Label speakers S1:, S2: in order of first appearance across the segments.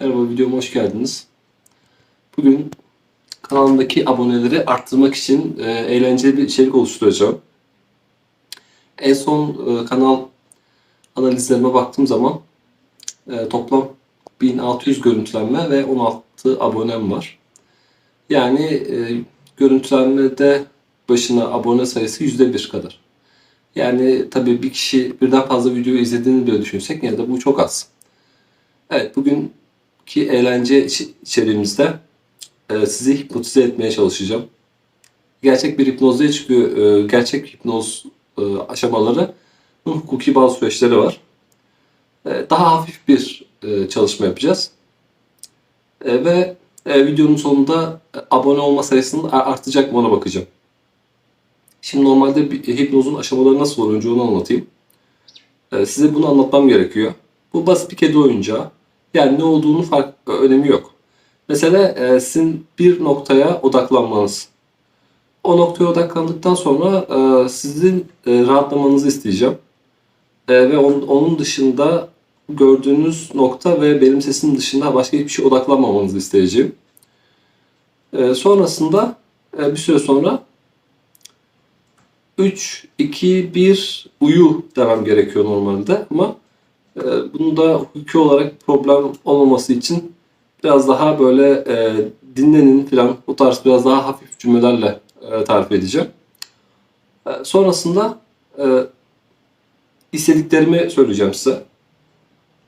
S1: Merhaba, videoma hoş geldiniz. Bugün kanalımdaki aboneleri arttırmak için e, eğlenceli bir içerik oluşturacağım. En son e, kanal analizlerime baktığım zaman e, toplam 1600 görüntülenme ve 16 abonem var. Yani e, görüntülenmede başına abone sayısı %1 kadar. Yani tabii bir kişi birden fazla video izlediğini bile düşünsek yine de bu çok az. Evet, bugünkü eğlence içeriğimizde e, sizi hipnotize etmeye çalışacağım. Gerçek bir hipnoz değil çünkü e, gerçek hipnoz e, aşamaları hukuki bazı süreçleri var. E, daha hafif bir e, çalışma yapacağız. E, ve e, videonun sonunda e, abone olma sayısının artacak mı ona bakacağım. Şimdi normalde bir hipnozun aşamaları nasıl olur önce onu anlatayım. E, size bunu anlatmam gerekiyor. Bu basit bir kedi oyuncağı. Yani ne olduğunu fark önemi yok. Mesela e, sizin bir noktaya odaklanmanız. O noktaya odaklandıktan sonra e, sizin e, rahatlamanızı isteyeceğim. E, ve on- onun dışında gördüğünüz nokta ve benim sesim dışında başka hiçbir şey odaklanmamanızı isteyeceğim. E, sonrasında e, bir süre sonra 3, 2, 1 uyu demem gerekiyor normalde ama bunu da hukuki olarak problem olmaması için biraz daha böyle e, dinlenin falan o tarz biraz daha hafif cümlelerle e, tarif edeceğim. E, sonrasında e, istediklerimi söyleyeceğim size.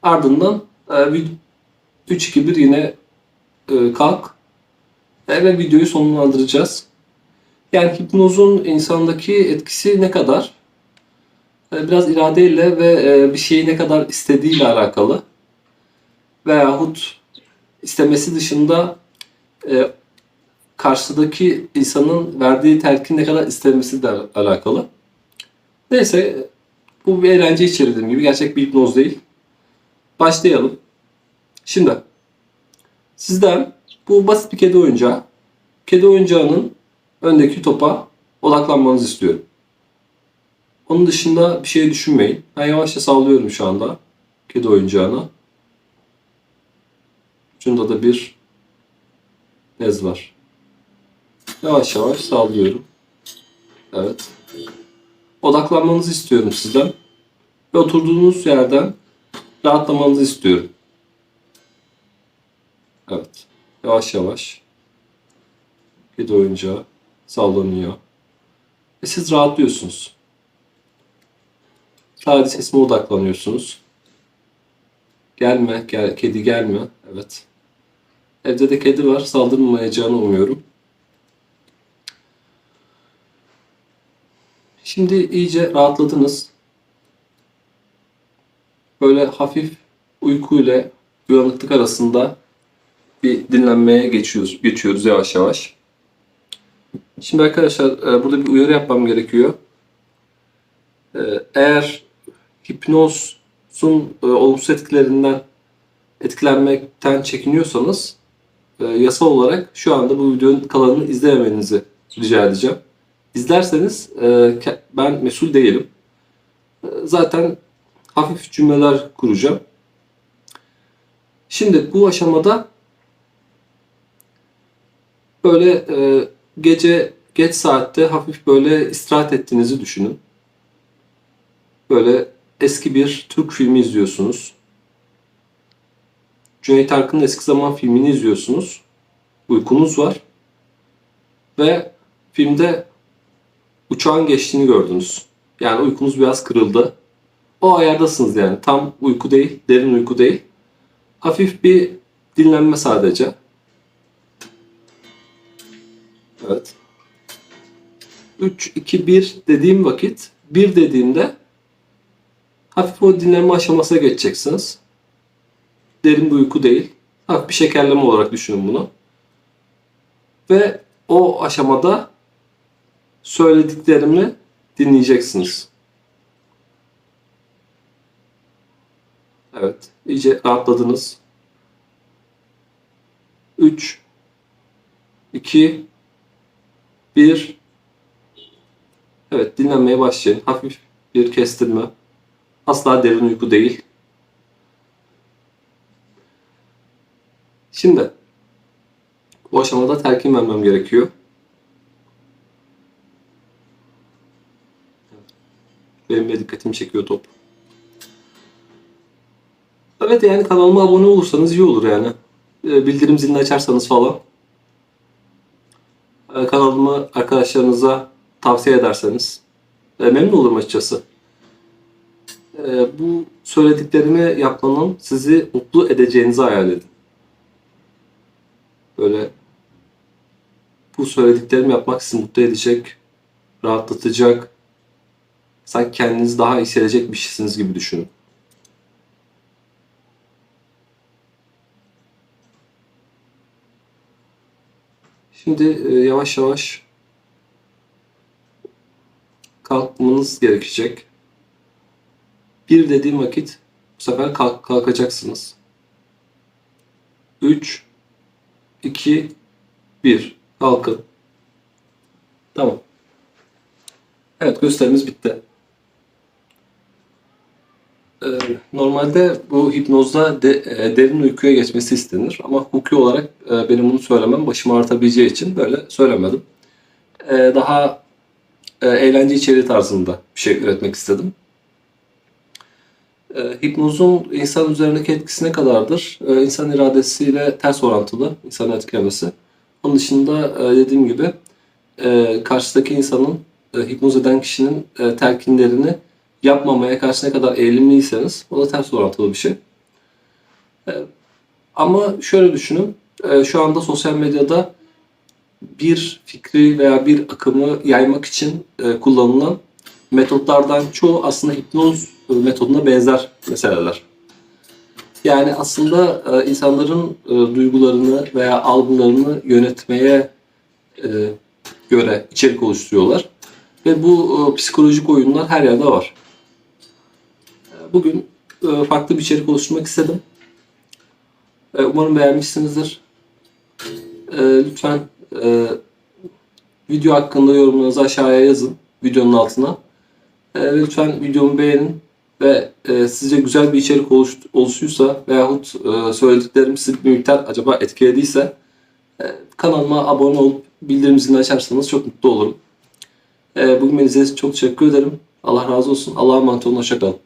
S1: Ardından e, 3, 2, 1 yine e, kalk e, ve videoyu sonlandıracağız. Yani hipnozun insandaki etkisi ne kadar? E, Biraz iradeyle ve e, bir şeyi ne kadar istediğiyle alakalı. Veyahut istemesi dışında e, karşıdaki insanın verdiği telkin ne kadar istemesi de alakalı. Neyse bu bir eğlence içeri dediğim gibi gerçek bir hipnoz değil. Başlayalım. Şimdi sizden bu basit bir kedi oyuncağı. Kedi oyuncağının öndeki topa odaklanmanızı istiyorum. Onun dışında bir şey düşünmeyin. Ben yavaşça sallıyorum şu anda kedi oyuncağına. Ucunda da bir bez var. Yavaş yavaş sallıyorum. Evet. Odaklanmanızı istiyorum sizden. Ve oturduğunuz yerden rahatlamanızı istiyorum. Evet. Yavaş yavaş. Kedi oyuncağı sallanıyor. Ve siz rahatlıyorsunuz. Sadece sesime odaklanıyorsunuz. Gelme, gel, kedi gelme. Evet. Evde de kedi var. Saldırmayacağını umuyorum. Şimdi iyice rahatladınız. Böyle hafif uyku ile uyanıklık arasında bir dinlenmeye geçiyoruz, geçiyoruz yavaş yavaş. Şimdi arkadaşlar e, burada bir uyarı yapmam gerekiyor. E, Eğer hipnozun e, olumsuz etkilerinden etkilenmekten çekiniyorsanız e, yasal olarak şu anda bu videonun kalanını izlememenizi rica edeceğim. İzlerseniz e, ben mesul değilim. E, Zaten hafif cümleler kuracağım. Şimdi bu aşamada böyle e, gece geç saatte hafif böyle istirahat ettiğinizi düşünün. Böyle eski bir Türk filmi izliyorsunuz. Cüneyt Arkın'ın eski zaman filmini izliyorsunuz. Uykunuz var. Ve filmde uçağın geçtiğini gördünüz. Yani uykunuz biraz kırıldı. O ayardasınız yani. Tam uyku değil, derin uyku değil. Hafif bir dinlenme sadece. Evet. 3, 2, 1 dediğim vakit 1 dediğimde hafif o dinlenme aşamasına geçeceksiniz. Derin bir uyku değil. Hafif bir şekerleme olarak düşünün bunu. Ve o aşamada söylediklerimi dinleyeceksiniz. Evet. iyice rahatladınız. 3 2 1 Evet dinlenmeye başlayın. Hafif bir kestirme. Asla derin uyku değil. Şimdi bu aşamada telkin vermem gerekiyor. Benim de dikkatimi çekiyor top. Evet yani kanalıma abone olursanız iyi olur yani. Ee, Bildirim zilini açarsanız falan. Ee, Kanalımı arkadaşlarınıza tavsiye ederseniz. e, Memnun olurum açıkçası. Ee, Bu söylediklerimi yapmanın sizi mutlu edeceğinizi hayal edin. Böyle bu söylediklerimi yapmak sizi mutlu edecek, rahatlatacak, sanki kendinizi daha hissedecekmişsiniz gibi düşünün. Şimdi e, yavaş yavaş kalkmanız gerekecek. Bir dediğim vakit bu sefer kalk, kalkacaksınız. 3 2 1 Kalkın. Tamam. Evet gösterimiz bitti. Ee, normalde bu hipnozda de, e, derin uykuya geçmesi istenir ama hukuki olarak e, benim bunu söylemem başımı artabileceği için böyle söylemedim. E, daha e, eğlence içeriği tarzında bir şey üretmek istedim. E, hipnozun insan üzerindeki etkisi ne kadardır? E, insan iradesiyle ters orantılı insanı etkilemesi. Onun dışında e, dediğim gibi e, karşıdaki insanın e, hipnoz eden kişinin e, telkinlerini yapmamaya karşı ne kadar eğilimliyseniz o da ters orantılı bir şey. E, ama şöyle düşünün. e, Şu anda sosyal medyada bir fikri veya bir akımı yaymak için e, kullanılan metotlardan çoğu aslında hipnoz metoduna benzer meseleler. Yani aslında e, insanların e, duygularını veya algılarını yönetmeye e, göre içerik oluşturuyorlar. Ve bu psikolojik oyunlar her yerde var. Bugün farklı bir içerik oluşturmak istedim. Umarım beğenmişsinizdir. Lütfen video hakkında yorumlarınızı aşağıya yazın videonun altına. E, Lütfen videomu beğenin ve e, sizce güzel bir içerik oluş, oluşuysa veyahut e, söylediklerim sizi bir miktar acaba etkilediyse e, kanalıma abone olup bildirim zilini açarsanız çok mutlu olurum. E, bugün beni çok teşekkür ederim. Allah razı olsun. Allah'a emanet olun. Hoşçakalın.